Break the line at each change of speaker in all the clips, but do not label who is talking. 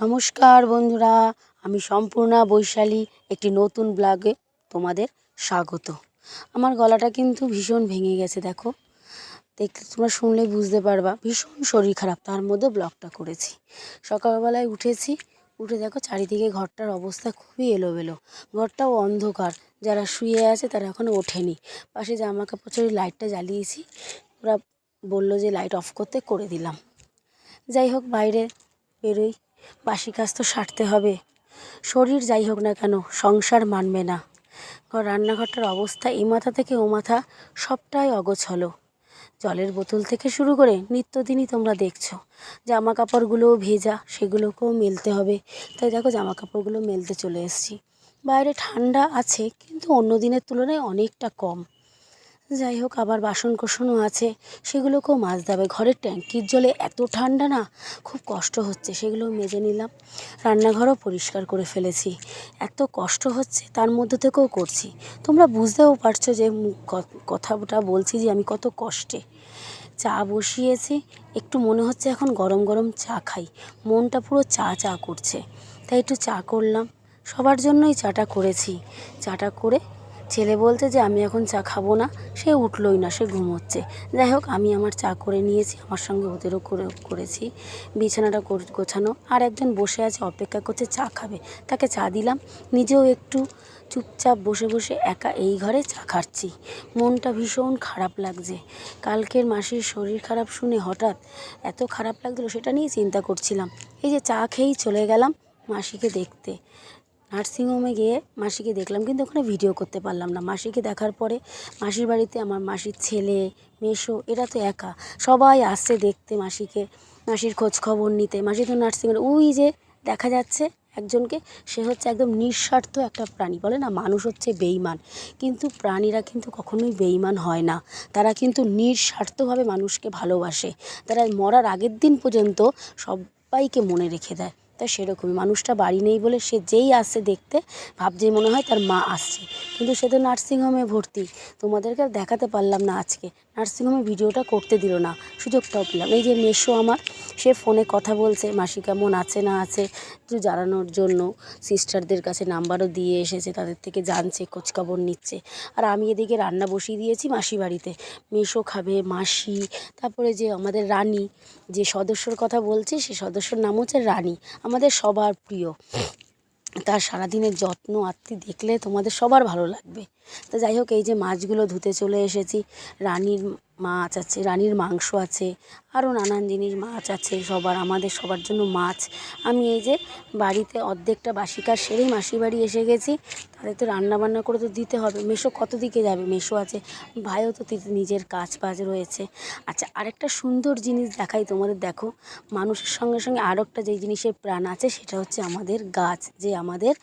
নমস্কার বন্ধুরা, আমি সম্পূর্ণা বৈশালী, একটি নতুন ব্লগে তোমাদের স্বাগত। আমার গলাটা কিন্তু ভীষণ ভেঙে গেছে, দেখো। দেখতে তোমরা শুনলে বুঝতে পারবা, ভীষণ শরীর খারাপ, তার মধ্যে ব্লগটা করেছি। সকালবেলায় উঠেছি, উঠে দেখো চারিদিকে ঘরটার অবস্থা খুবই এলোবেলো ঘরটাও অন্ধকার, যারা শুয়ে আছে তারা এখনও ওঠেনি। পাশে জামা কাপড় চড়ে লাইটটা জ্বালিয়েছি, ওরা বলল যে লাইট অফ করতে করে দিলাম। যাই হোক, বাইরে বেরোই বাসি কাজ তো সারতে হবে। শরীর যাই হোক না কেন, সংসার মানবে না। রান্নাঘরটার অবস্থা এই মাথা থেকে ও মাথা সবটাই অগোছলো। জলের বোতল থেকে শুরু করে নিত্যদিনই তোমরা দেখছ জামা কাপড়গুলোও ভেজা, সেগুলোকেও মেলতে হবে। তাই দেখো জামা কাপড়গুলো মেলতে চলে এসেছি। বাইরে ঠান্ডা আছে, কিন্তু অন্য দিনের তুলনায় অনেকটা কম। যাই হোক, আবার বাসন কোসনও আছে। সেগুলোকেও মাজতে হবে ঘরের ট্যাঙ্কির জলে এত ঠান্ডা না, খুব কষ্ট হচ্ছে। সেগুলো মেজে নিলাম। রান্নাঘরও পরিষ্কার করে ফেলেছি। এত কষ্ট হচ্ছে, তার মধ্যে থেকেও করছি। তোমরা বুঝতেও পারছ যে কথাটা বলছি যে আমি কত কষ্টে। চা বসিয়েছি, একটু মনে হচ্ছে এখন গরম গরম চা খাই। মনটা পুরো চা চা করছে। তাই একটু চা করলাম। সবার জন্যই চাটা করেছি। চাটা করে ছেলে বলছে যে, আমি এখন চা খাব না। সে উঠলোই না, সে ঘুমোচ্ছে। যাই হোক, আমি আমার চা করে নিয়েছি, আমার সঙ্গে ওদেরও করে, করেছি, বিছানাটা গোছানো। আর একজন বসে আছে, অপেক্ষা করছে, চা খাবে? তাকে চা দিলাম, নিজেও একটু চুপচাপ বসে বসে একা এই ঘরে চা খাচ্ছি। মনটা ভীষণ খারাপ লাগছে। কালকের মাসির শরীর খারাপ শুনে হঠাৎ এত খারাপ লাগছিল, সেটা নিয়ে চিন্তা করছিলাম। এই যে চা খেয়েই চলে গেলাম মাসিকে দেখতে। নার্সিংহোমে গিয়ে মাসিকে দেখলাম, কিন্তু ওখানে ভিডিও করতে পারলাম না। মাসিকে দেখার পরে মাসির বাড়িতে আমার মাসির ছেলে, মেসো, এরা তো একা। সবাই আসছে দেখতে মাসিকে। মাসির খোঁজ খবর নিতে। মাসি তো নার্সিংহোমে ওই যে দেখা যাচ্ছে একজনকে, সে হচ্ছে একদম নিঃস্বার্থ একটা প্রাণী। বলে না, মানুষ হচ্ছে বেইমান কিন্তু প্রাণীরা কিন্তু কখনোই বেইমান হয় না। তারা কিন্তু নিঃস্বার্থভাবে মানুষকে ভালোবাসে। তারা মরার আগের দিন পর্যন্ত সবাইকে মনে রেখে দেয়। তা সেরকমই। মানুষটা বাড়ি নেই বলে সে যেই আসে দেখতে, ভাবছে মনে হয় তার মা আসছে। কিন্তু সে তো নার্সিংহোমে ভর্তি। তোমাদেরকে আর দেখাতে পারলাম না আজকে। নার্সিংহোমে ভিডিওটা করতে দিল না। সুযোগটাও পেলাম। এই যে মেশো আমার, সে ফোনে কথা বলছে, মাসি কেমন আছে না আছে, একটু জানানোর জন্য সিস্টারদের কাছে নাম্বারও দিয়ে এসেছে, তাদের থেকে জানছে, খোঁজখবর নিচ্ছে। আর আমি এদিকে রান্না বসিয়ে দিয়েছি মাসি বাড়িতে। মেশো খাবে, মাসি, তারপরে যে আমাদের রানী, যে সদস্যর কথা বলছে, সে সদস্যর নাম হচ্ছে রানী। আমাদের সবার প্রিয়। তার সারাদিনের যত্ন আত্মি দেখলে তোমাদের সবার ভালো লাগবে। তো যাই হোক, এই যে মাছগুলো ধুতে চলে এসেছি, রানীর মাছ আছে, রানীর মাংস আছে, আরও নানান জিনিস মাছ আছে, সবার, আমাদের সবার জন্য মাছ। আমি এই যে বাড়িতে অর্ধেকটা বাসি কাজ সেরেই মাসির বাড়ি এসে গেছি তাদের তো রান্না বান্না করে তো দিতে হবে। মেশো কত দিকে যাবে? মেশো আছে, ভাইও তো নিজের কাজ বাজ রয়েছে। আচ্ছা আরেকটা সুন্দর জিনিস দেখাই তোমাদের, দেখো। মানুষের সঙ্গে সঙ্গে আরও একটা যেই জিনিসের প্রাণ আছে, সেটা হচ্ছে আমাদের গাছ, যে আমাদের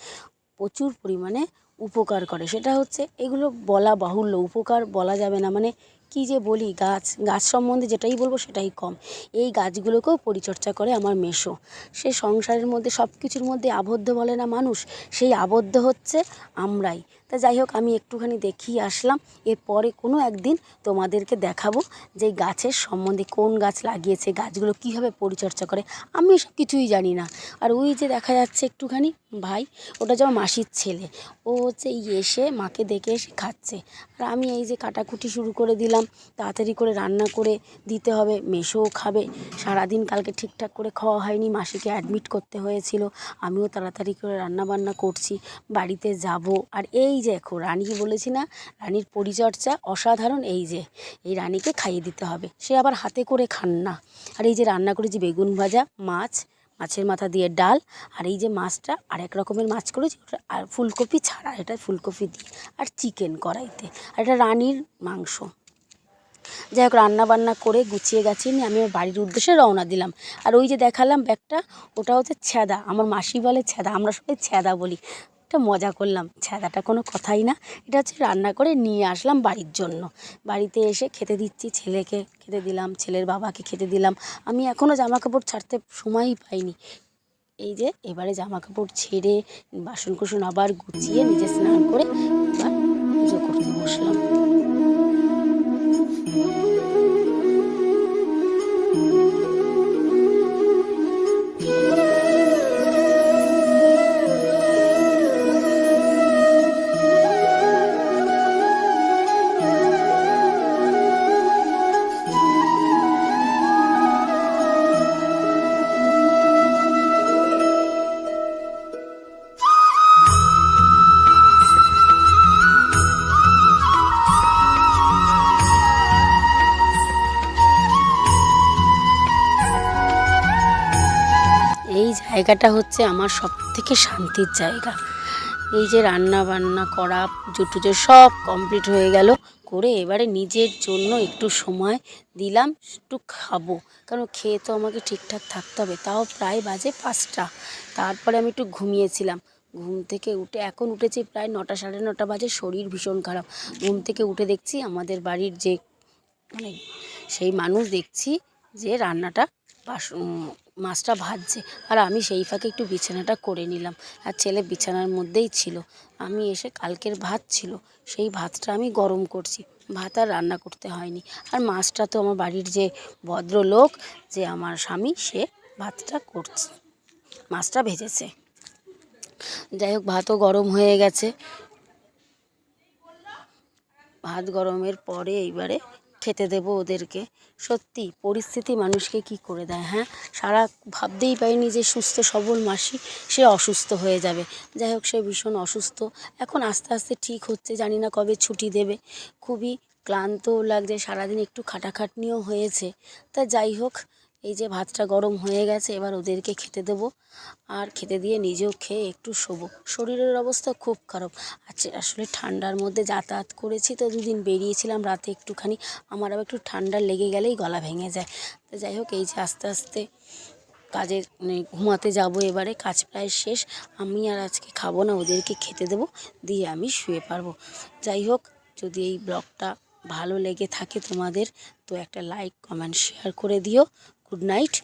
প্রচুর পরিমাণে উপকার করে। সেটা হচ্ছে, এগুলো বলা বাহুল্য, উপকার বলা যাবে না। মানে কী যে বলি, গাছ গাছ সম্বন্ধে যেটাই বলব সেটাই কম। এই গাছগুলোকেও পরিচর্যা করে আমার মেশো সে সংসারের মধ্যে সব কিছুর মধ্যে আবদ্ধ বলে না মানুষ, সেই আবদ্ধ হচ্ছে আমরাই। তা যাই হোক, আমি একটুখানি দেখিয়ে আসলাম। এরপরে কোনো একদিন তোমাদেরকে দেখাবো যে গাছের সম্বন্ধে কোন গাছ লাগিয়েছে, গাছগুলো কীভাবে পরিচর্যা করে। আমি এসব কিছুই জানি না। আর ওই যে দেখা যাচ্ছে একটুখানি, ভাই, ওটা যেমন মাসির ছেলে। ও হচ্ছে এসে মাকে দেখে এসে খাচ্ছে। আর আমি এই যে কাটাকুটি শুরু করে দিলাম। তাড়াতাড়ি করে রান্না করে দিতে হবে। মেশোও খাবে। সারাদিন কালকে ঠিকঠাক করে খাওয়া হয়নি। মাসিকে অ্যাডমিট করতে হয়েছিল। আমিও তাড়াতাড়ি করে রান্না বান্না করছি। বাড়িতে যাব। আর এই যে দেখো রানী বলেছি না? রানীর পরিচর্যা অসাধারণ। এই যে, এই রানীকে খাইয়ে দিতে হবে। সে আবার হাতে করে খান না। আর এই যে রান্না করেছি বেগুন ভাজা, মাছ, মাছের মাথা দিয়ে ডাল। আর এই যে মাছটা আরেক রকমের মাছ করেছি, ওটা আর ফুলকপি ছাড়া। এটা ফুলকপি দিয়ে। আর চিকেন কড়াইতে। আর এটা রানীর মাংস। যাই হোক, রান্না বান্না করে গুছিয়ে গাছিয়ে নিয়ে আমি আমার বাড়ির উদ্দেশ্যে রওনা দিলাম। আর ওই যে দেখালাম ব্যাগটা, ওটা হচ্ছে ছ্যাদা আমার মাসি বলে ছ্যাদা আমরা সবাই ছ্যাদা বলি। একটা মজা করলাম ছ্যাদাটা কোনো কথাই না। এটা হচ্ছে রান্না করে নিয়ে আসলাম বাড়ির জন্য। বাড়িতে এসে খেতে দিচ্ছি ছেলেকে খেতে দিলাম, ছেলের বাবাকে খেতে দিলাম। আমি এখনও জামা কাপড় ছাড়তে সময়ই পাইনি। এই যে এবারে জামা কাপড় ছেড়ে বাসন কুসন আবার গুছিয়ে নিজে স্নান করে এবার পুজো করতে বসলাম। এই জায়গাটা হচ্ছে আমার সব থেকে শান্তির জায়গা। এই যে রান্না বান্না করা পুজো টুজো সব কমপ্লিট হয়ে গেল। করে এবারে নিজের জন্য একটু সময় দিলাম, একটু খাব। কারণ খেয়ে তো আমাকে ঠিকঠাক থাকতে হবে। তাও প্রায় বাজে পাঁচটা। তারপরে আমি একটু ঘুমিয়েছিলাম। ঘুম থেকে উঠে, এখন উঠেছি প্রায় নটা, সাড়ে নটা বাজে। শরীর ভীষণ খারাপ। ঘুম থেকে উঠে দেখছি আমাদের বাড়ির যে মানে সেই মানুষ দেখছি যে রান্নাটা বাস উম, মাছটা ভাজছে। আর আমি সেই ফাঁকে একটু বিছানাটা করে নিলাম। আর ছেলে বিছানার মধ্যেই ছিল। আমি এসে কালকের ভাত ছিল। সেই ভাতটা আমি গরম করছি। ভাত আর রান্না করতে হয়নি। আর মাছটা তো আমার বাড়ির যে ভদ্রলোক যে আমার স্বামী সে ভাতটা করছে। মাছটা ভেজেছে। যাই হোক ভাতও গরম হয়ে গেছে। ভাত গরমের পরে এইবারে খেতে দেব ওদেরকে। সত্যি, পরিস্থিতি মানুষকে কি করে দেয় হ্যাঁ? সারা ভাবতেই পারিনি যে সুস্থ, সবল মাসি সে অসুস্থ হয়ে যাবে। যাই হোক, সে ভীষণ অসুস্থ। এখন আস্তে আস্তে ঠিক হচ্ছে, জানি না কবে ছুটি দেবে। খুবই ক্লান্তও লাগছে, সারাদিন একটু খাটাখাটনিও হয়েছে। তা যাই হোক এই যে ভাতটা গরম হয়ে গেছে, এবার ওদেরকে খেতে দেবো। আর খেতে দিয়ে নিজেও খেয়ে একটু শোবো। শরীরের অবস্থা খুব খারাপ। আচ্ছা আসলে ঠান্ডার মধ্যে যাতায়াত করেছি তো দুদিন বেরিয়েছিলাম রাতে একটুখানি। আমার আবার একটু ঠান্ডা লেগে গেলেই গলা ভেঙে যায়। তো যাই হোক, এই যে আস্তে আস্তে কাজের মানে ঘুমাতে যাব এবারে, কাজ প্রায় শেষ। আমি আর আজকে খাব না, ওদেরকে খেতে দেবো, দিয়ে আমি শুয়ে পারব। যাই হোক, যদি এই ব্লগটা ভালো লেগে থাকে তোমাদের, তো একটা লাইক, কমেন্ট, শেয়ার করে দিও। Good night